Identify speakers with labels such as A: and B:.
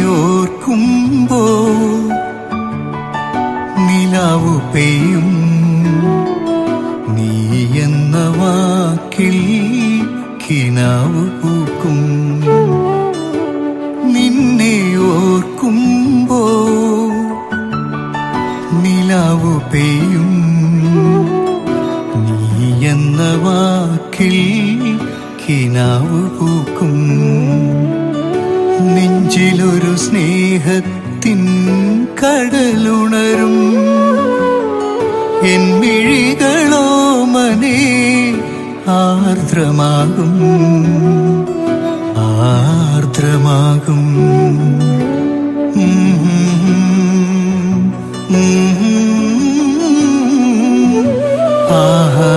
A: ഓർക്കുമ്പോ നിലാവു പെയ്യും. നീ എന്ന വാക്കിൽ കിനാവ് പൂക്കും. നിന്നെ ഓർക്കുമ്പോ നിലാവു പെയ്യും. നീ എന്ന വാക്കിൽ കിനാവ് പൂക്കും. നെഞ്ചിലൊരു സ്നേഹത്തിൻ കടലുണരും. എൻ മിഴികളോ മനേ ആർദ്രമാകും. ആർദ്രമാകും. ആഹാ.